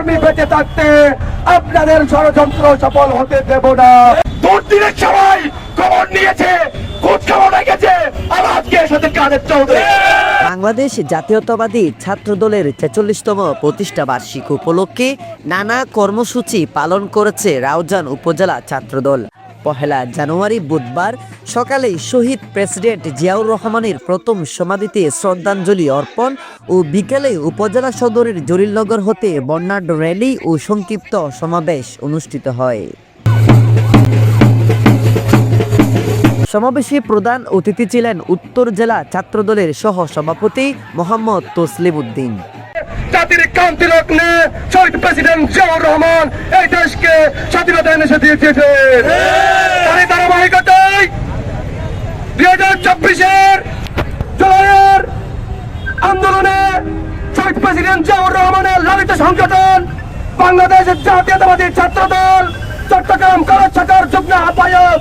আমি বেঁচে থাকতে আপনাদের ষড়যন্ত্র সফল হতে দেব না। দুর্দিনের সবাই খবর নিয়েছে বাংলাদেশ জাতীয়তাবাদী ছাত্রদলের ছেচল্লিশতম প্রতিষ্ঠা বার্ষিক উপলক্ষে নানা কর্মসূচি পালন করেছে রাউজান উপজেলা ছাত্রদল। পহেলা জানুয়ারি বুধবার সকালে শহীদ প্রেসিডেন্ট জিয়াউর রহমানের প্রথম সমাধিতে শ্রদ্ধাঞ্জলি অর্পণ ও বিকেলে উপজেলা সদরের জলিলনগর হতে বর্ণাঢ্য র্যালি ও সংক্ষিপ্ত সমাবেশ অনুষ্ঠিত হয়। সমাবেশে প্রধান অতিথি ছিলেন উত্তর জেলা ছাত্রদলের সহ সভাপতি মোহাম্মদ তসলিম উদ্দিন জাতির ক্রান্তি লগ্নে শহীদ প্রেসিডেন্ট জিয়াউর রহমান এই দেশকে স্বাধীনতা এনে দিয়েছে। তারই দুই হাজার চব্বিশের আন্দোলনে শহীদ প্রেসিডেন্ট জিয়াউর রহমানের লালিত সংগঠন বাংলাদেশের জাতীয়তাবাদী ছাত্র দল চট্টগ্রাম কলেজ শাখার যুগ্ম আহ্বায়ক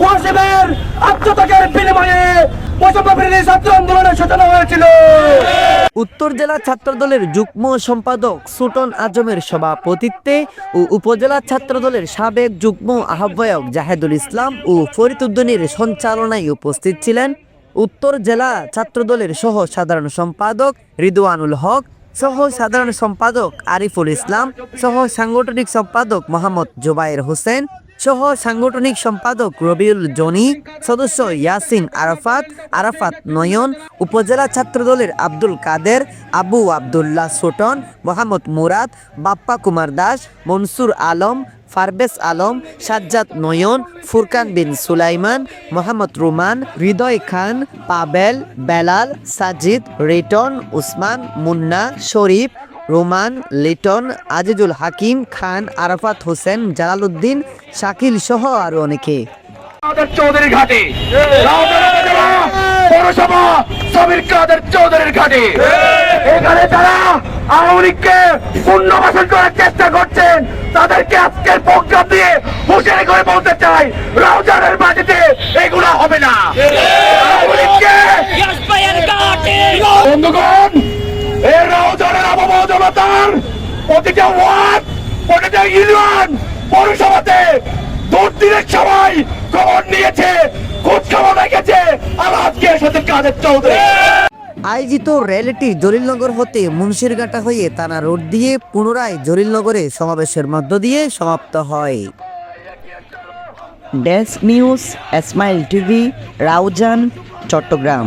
ওয়াসিমের আত্মত্যাগের বিনিময়ে বৈষম্য ছাত্র আন্দোলনের সূচনা হয়েছিল। উত্তর জেলা ছাত্রদলের যুগ্ম সম্পাদক সুটন আজমের সভাপতিত্বে ও উপজেলা ছাত্রদলের সাবেক যুগ্ম আহ্বায়ক জাহেদুল ইসলাম ও ফরিদ উদ্দিনের সঞ্চালনায় উপস্থিত ছিলেন উত্তর জেলা ছাত্রদলের সহ সাধারণ সম্পাদক রিদওয়ানুল হক সহ সাধারণ সম্পাদক আরিফুল ইসলাম সহ সাংগঠনিক সম্পাদক মোহাম্মদ জুবাইর হোসেন সহ সাংগঠনিক সম্পাদক রবিউল জনি, সদস্য ইয়াসিন আরাফাত আরাফাত নয়ন, উপজেলা ছাত্রদলের আব্দুল কাদের, আবু আবদুল্লাহ সোটন, মোহাম্মদ মুরাদ, বাপ্পা কুমার দাস, মনসুর আলম, ফারবেস আলম, সাজ্জাদ নয়ন, ফুরকান বিন সুলাইমান, মোহাম্মদ রুমান, হৃদয় খান, পাবেল, বেলাল, সাজিদ, রিটন, উসমান, মুন্না, শরীফ রোমান লিটন আজিজুল হাকিম খান আরাফাত হোসেন জালালউদ্দিন শাকিল সহ আরও অনেকে। কাদের চৌধুরীর ঘাটে। পৌরসভা সমীর কাদের চৌধুরীর ঘাটে। এখানে যারা আওয়ামী লীগকে পুনর্বাসন করার চেষ্টা করছেন তাদেরকে আজকের প্রোগ্রাম দিয়ে হুঁশিয়ারি করে বলতে চাই। মাটিতে এগুলো হবে না। আওয়ামী লীগকে বন্ধুগণ জনতার প্রতিটা ওয়ার্ড প্রতিটা ইউনিয়ন পৌরসভাতে দুর্দিনের সবাই খবর নিয়েছে খোঁজ খবর রেখেছে আর আজকে এসেছে কাদের চৌধুরী। আয়োজিত র্যালিটি জলিলনগর হতে মুন্সিরঘাটা হয়ে তানা রোড দিয়ে পুনরায় জলিলনগরে সমাবেশের মধ্য দিয়ে সমাপ্ত হয়। Desk news Smile TV Raozan Chattogram.